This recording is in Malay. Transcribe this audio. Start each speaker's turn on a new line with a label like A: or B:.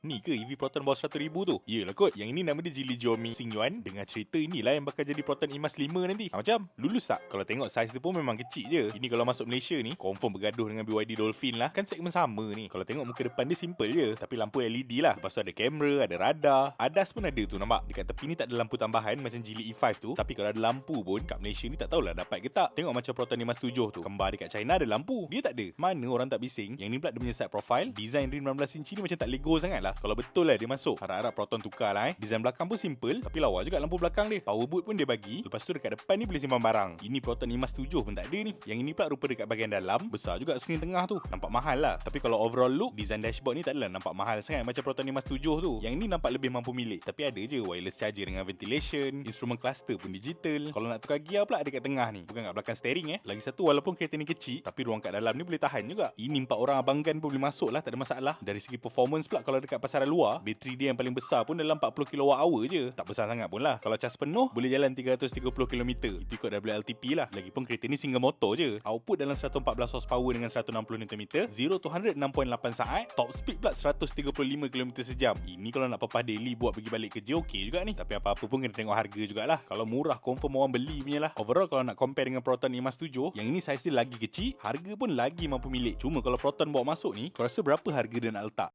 A: Ni ke EV Proton bawah 100,000 tu? Yelah kot, yang ini nama dia Jili Jiomi Xingyuan Dengan cerita inilah yang bakal jadi Proton Emas 5 nanti. Ha, Macam, lulus tak? Kalau tengok saiz dia pun memang kecil je. Ini kalau masuk Malaysia ni, confirm bergaduh dengan BYD Dolphin lah. Kan segmen sama ni. Kalau tengok muka depan dia simple je. Tapi lampu LED lah. Lepas tu ada kamera, ada radar. ADAS pun ada tu nampak? Dekat tepi ni tak ada lampu tambahan macam Jili E5 tu. Tapi kalau ada lampu pun kat Malaysia ni tak tahulah dapat ke tak. Tengok macam Proton Emas 7 tu. Kembar dekat China ada lampu. Dia tak ada. Mana orang tak bising? Yang ni pula dia punya side profile. Design rim 16 inci ni macam tak lego sangat lah Kalau betul lah dia masuk. Harap-harap Proton tukar lah eh. Design belakang pun simple Tapi lawa juga lampu belakang dia. Power boot pun dia bagi. Lepas tu dekat depan ni boleh simpan barang. Ini Proton Emas 7 pun tak ada ni. Yang ini pula rupa dekat bahagian dalam. Besar juga skrin tengah tu. Nampak mahal lah. Tapi kalau overall look Design dashboard ni tak adalah nampak mahal sangat Macam Proton Emas 7 tu. Yang ini nampak lebih mampu milik. Tapi ada je wireless charger dengan ventilation Instrument cluster pun digital. Kalau nak tukar gear pula dekat tengah ni. Bukan kat belakang steering eh. Lagi satu walaupun kereta ni kecil Tapi ruang kat dalam ni boleh tahan juga. Ini empat orang abanggan pun boleh masuk lah Tak ada masalah. Dari segi performance pula Kalau dekat pasaran luar Bateri dia yang paling besar pun dalam 40 kWh je. Tak besar sangat pun lah. Kalau cas penuh Boleh jalan 330km Itu ikut WLTP lah. Lagipun kereta ni single motor je. Output dalam 114 horsepower dengan 160Nm 0 to 100 6.8 saat. Top speed pula 135km sejam. Ini kalau nak papah daily buat pergi balik kerja okey juga ni. Tapi apa-apa pun kena tengok harga jugalah. Kalau murah confirm orang beli punya lah. Overall kalau nak compare dengan Proton Emas 7 Yang ini saiz dia lagi kecil Harga pun lagi mampu milik. Cuma kalau Proton bawa masuk ni Kau rasa berapa harga dia nak letak?